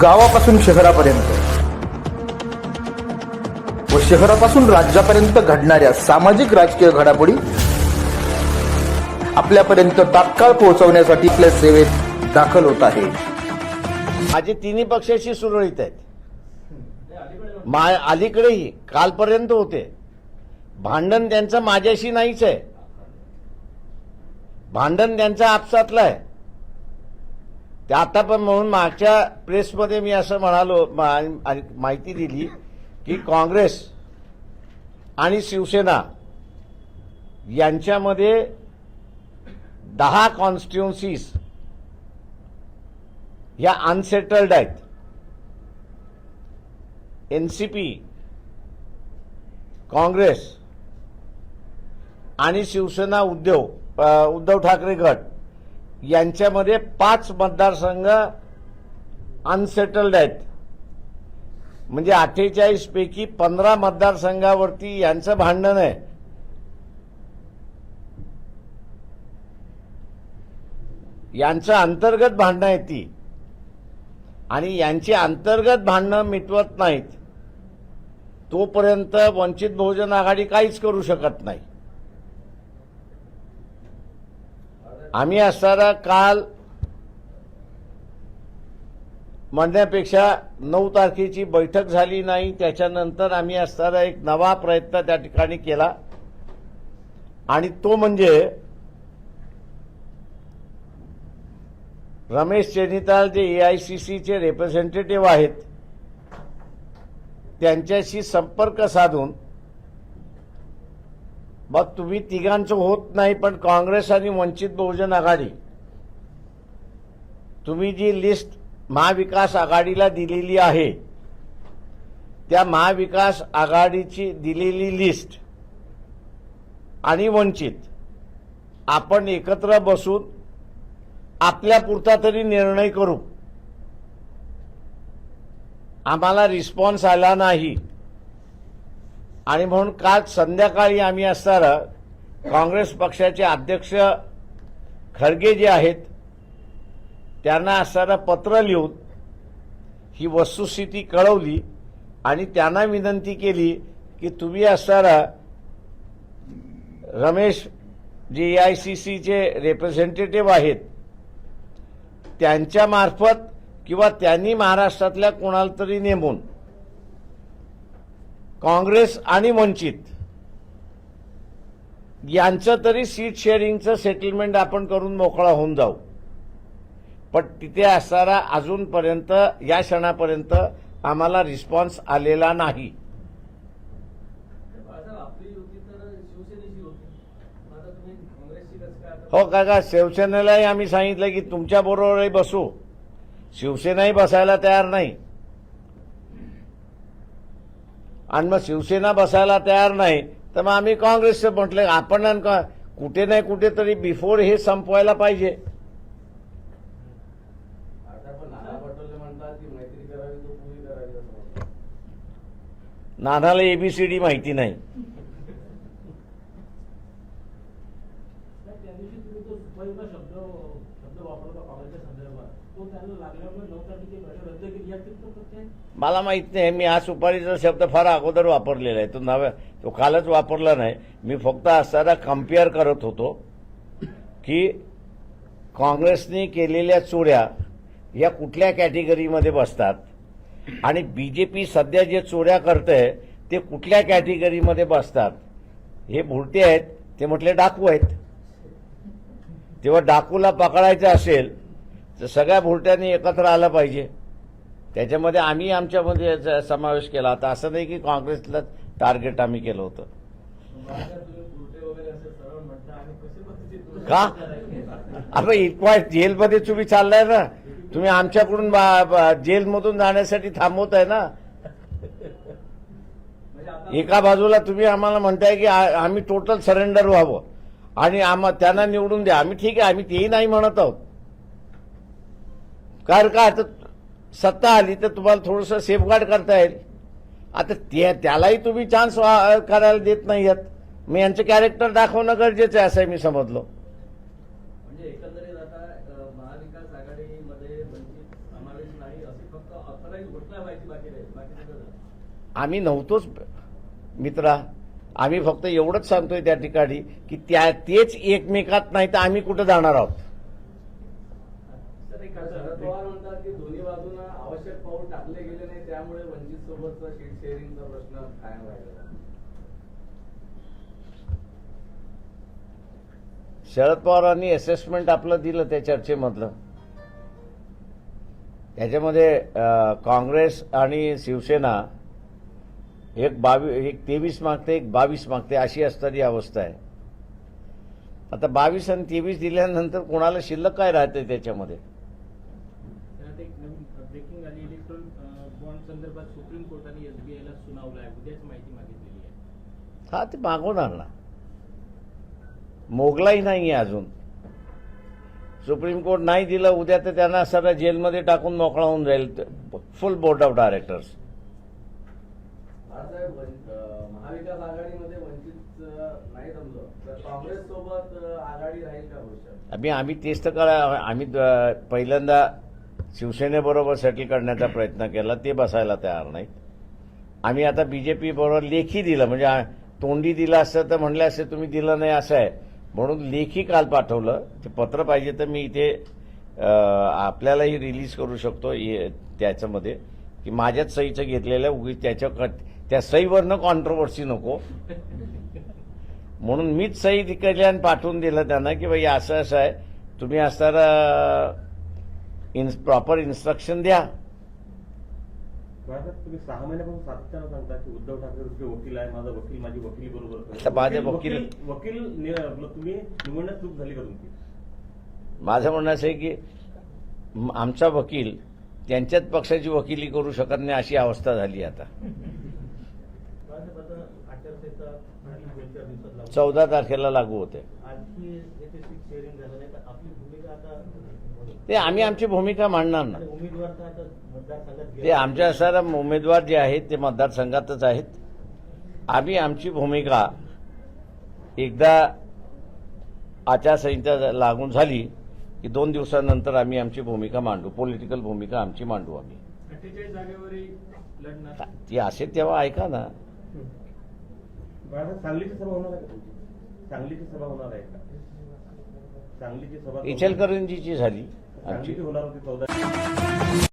गावापासून शहरापर्यंत. व शहरापासून राज्यापर्यंत घडणाऱ्या सामाजिक राजकीय घडामोडी आपल्यापर्यंत तात्काळ पोहोचवण्यासाठी आपल्या सेवेत दाखल होत आहे. माझे तिन्ही पक्षाशी सुरळीत आहेत. मा अलीकडेही कालपर्यंत होते. भांडण त्यांचं माझ्याशी नाहीच आहे. भांडण त्यांचं आपसातलं आहे. ते आता पण म्हणून मागच्या प्रेसमध्ये मी असं म्हणालो माहिती दिली की काँग्रेस आणि शिवसेना यांच्यामध्ये दहा कॉन्स्टिट्युन्सीज या अनसेटल्ड आहेत. एन सी पी काँग्रेस आणि शिवसेना उद्योग उद्धव ठाकरे गट. यांच्यामध्ये पाच मतदारसंघ अनसेटल्ड आहेत. म्हणजे अठ्ठेचाळीस पैकी पंधरा मतदारसंघावरती यांचं भांडण आहे. यांचं अंतर्गत भांडणं आहेत ती. आणि यांची अंतर्गत भांडणं मिटवत नाहीत. तोपर्यंत वंचित बहुजन आघाडी काहीच करू शकत नाही. आम्ही असणारा काल म्हणण्यापेक्षा नऊ तारखेची बैठक झाली नाही त्याच्यानंतर आम्ही असताना एक नवा प्रयत्न त्या ठिकाणी केला. आणि तो म्हणजे रमेश चेनिताल जे ए आय सी सीचे रिप्रेझेंटेटिव्ह आहेत त्यांच्याशी संपर्क साधून मग तुम्ही तिघांचं होत नाही पण काँग्रेस आणि वंचित बहुजन आघाडी. तुम्ही जी लिस्ट महाविकास आघाडीला दिलेली आहे त्या महाविकास आघाडीची दिलेली लिस्ट आणि वंचित आपण एकत्र बसून आपल्या पुरता तरी निर्णय करू. आम्हाला रिस्पॉन्स आला नाही. आणि म्हणून काल संध्याकाळी आम्ही असताना काँग्रेस पक्षाचे अध्यक्ष खडगे जे आहेत त्यांना असताना पत्र लिहून ही वस्तुस्थिती कळवली आणि त्यांना विनंती केली की तुम्ही असताना रमेश जे ए आय सी सीचे रिप्रेझेंटेटिव्ह आहेत त्यांच्यामार्फत किंवा त्यांनी महाराष्ट्रातल्या कोणाला तरी नेमून काँग्रेस आणि वंचित. यांचं तरी सीट शेअरिंगचं सेटलमेंट आपण करून मोकळा होऊन जाऊ. पण तिथे असणारा अजूनपर्यंत या क्षणापर्यंत आम्हाला रिस्पॉन्स आलेला नाही. हो काका शिवसेनेलाही आम्ही सांगितलं की तुमच्या बरोबरही बसू. शिवसेनाही बसायला तयार नाही. आणि मग शिवसेना बसायला तयार नाही तर मग आम्ही काँग्रेसचं म्हटलं आपण कुठे नाही कुठेतरी बिफोर हे संपवायला पाहिजे. नानाला एबीसीडी माहिती नाही त्या दिवशी तुम्ही तो शब्द शब्द वापरला संदर्भात. तो त्यांना लागल्यामुळे नऊ तारखेची बैठक रद्द केली. तो प्रत्यय? मला माहीत नाही मी हा सुपारीचा शब्द फार अगोदर वापरलेला आहे. तो नव्या तो कालच वापरला नाही. मी फक्त असताना कंपेअर करत होतो की काँग्रेसने केलेल्या चोऱ्या या कुठल्या कॅटेगरीमध्ये बसतात आणि बी जे पी सध्या जे चोऱ्या करते ते कुठल्या कॅटेगरीमध्ये बसतात? हे भुलटे आहेत ते म्हटले डाकू आहेत. तेव्हा डाकूला पकडायचं असेल तर सगळ्या भुरट्यांनी एकत्र आलं पाहिजे. त्याच्यामध्ये आम्ही आमच्यामध्ये समावेश केला. होता असं नाही की काँग्रेसला टार्गेट आम्ही केलं होतं. का? आता इतका जेलमध्ये तुम्ही चाललाय ना. तुम्ही आमच्याकडून बा- जेलमधून जाण्यासाठी थांबवत आहे ना. एका बाजूला तुम्ही आम्हाला म्हणताय की आम्ही टोटल सरेंडर व्हावं. आणि आम्हा त्यांना निवडून द्या. आम्ही ठीक आहे आम्ही तेही नाही म्हणत आहोत. कारण का? आता सत्ता आली तर तुम्हाला थोडंसं सेफगार्ड करता येईल. आता ते त्यालाही तुम्ही चान्स करायला देत नाही आहेत मी यांचं कॅरेक्टर दाखवणं गरजेचं आहे असं मी समजलो. म्हणजे. आम्ही नव्हतोच मित्रा. आम्ही फक्त एवढंच सांगतोय त्या ठिकाणी की त्या तेच एकमेकात नाही तर आम्ही कुठं जाणार आहोत? शरद पवारांनी असेसमेंट आपलं दिलं त्या चर्चेमधलं. त्याच्यामध्ये काँग्रेस आणि शिवसेना एक बावीस एक तेवीस मागते एक बावीस मागते अशी असणारी अवस्था आहे. आता बावीस आणि तेवीस दिल्यानंतर कोणाला शिल्लक काय राहते त्याच्यामध्ये? हा ते मागवणार ना. मोगलाही नाही आहे अजून. सुप्रीम कोर्ट नाही दिलं उद्या तर त्यांना सगळं जेलमध्ये टाकून मोकळा होऊन जाईल. Full board of directors. Balasaheb महाविकास आघाडीमध्ये वंचित नाही जमलं. तर काँग्रेस सोबत आघाडी राहील का भविष्यात? आम्ही आम्ही तेच तर करा आम्ही पहिल्यांदा शिवसेनेबरोबर सेटल करण्याचा प्रयत्न केला ते बसायला तयार नाहीत. आम्ही आता बी जे बरोबर लेखी दिलं म्हणजे तोंडी दिलं असतं तर म्हणलं असतं तुम्ही दिलं नाही असं आहे. म्हणून लेखी काल पाठवलं ते पत्र पाहिजे तर मी इथे आपल्यालाही रिलीज करू शकतो ये- त्याच्यामध्ये. की माझ्याच सहीचं घेतलेलं उगीच त्याच्या त्या सहीवरनं कॉन्ट्रोवर्सी नको. म्हणून मीच सही केली आणि पाठवून दिलं त्यांना की भाई असं असं आहे. तुम्ही असताना इन प्रॉपर इन्स्ट्रक्शन द्या. तुम्ही सहा महिन्यापासून सातत्यानं सांगता की उद्धव ठाकरे तुमचे वकील आहे माझा वकील माझी वकिली बरोबर करतो. आता माझे वकील- वकील नि- आपलं तुम्ही निवडण्यात चूक झाली का तुमची? माझं म्हणणं असं आहे की आमचा वकील त्यांच्याच पक्षाची वकिली करू शकत नाही अशी अवस्था झाली आता. चौदा तारखेला लागू होते. ते आम्ही आमची भूमिका मांडणार ना. ते आमच्या सर उमेदवार जे आहेत ते मतदारसंघातच आहेत. आम्ही आमची भूमिका एकदा आचारसंहिता लागून झाली की दोन दिवसानंतर आम्ही आमची भूमिका मांडू पॉलिटिकल भूमिका आमची मांडू आम्ही. ती असेल तेव्हा ऐका ना. सांगलीची सभा होणार आहे का तुमची? सांगलीची सभा होणार आहे का? सांगलीची सभा इचलकरंजीची झाली आमची. होणार होती चौदा.